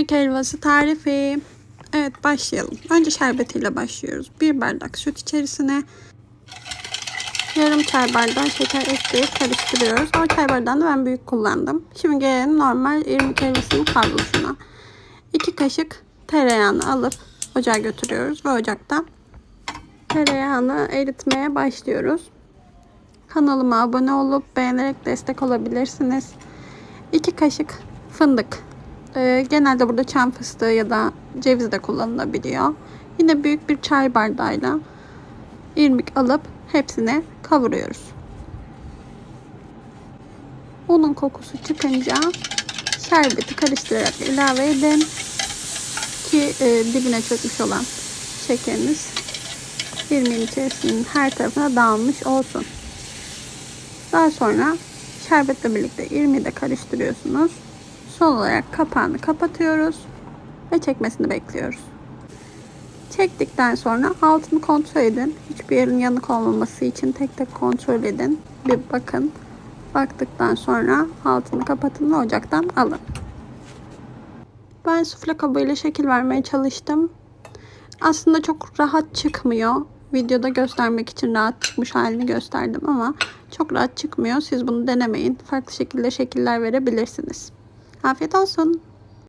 İrmik helvası tarifi. Evet başlayalım. Önce şerbetiyle başlıyoruz. Bir bardak süt içerisine yarım çay bardağı şeker ekleyip karıştırıyoruz. O çay bardağını ben büyük kullandım. Şimdi gelelim normal irmik helvasının kavruluşuna. 2 kaşık tereyağını alıp ocağa götürüyoruz ve ocakta tereyağını eritmeye başlıyoruz. Kanalıma abone olup beğenerek destek olabilirsiniz. 2 kaşık fındık. Ee, genelde burada çam fıstığı ya da ceviz de kullanılabiliyor. Yine büyük bir çay bardağıyla irmik alıp hepsini kavuruyoruz. Unun kokusu çıkınca şerbeti karıştırarak ilave edin ki e, dibine çökmüş olan şekeriniz irmiğin içerisinin her tarafına dağılmış olsun. Daha sonra şerbetle birlikte irmiği de karıştırıyorsunuz. Son olarak kapağını kapatıyoruz ve çekmesini bekliyoruz. Çektikten sonra altını kontrol edin. Hiçbir yerin yanık olmaması için tek tek kontrol edin. Bir bakın. Baktıktan sonra altını kapatın ve ocaktan alın. Ben sufle kabıyla şekil vermeye çalıştım. Aslında çok rahat çıkmıyor. Videoda göstermek için rahat çıkmış halini gösterdim ama çok rahat çıkmıyor. Siz bunu denemeyin. Farklı şekilde şekiller verebilirsiniz. Afiyet olsun.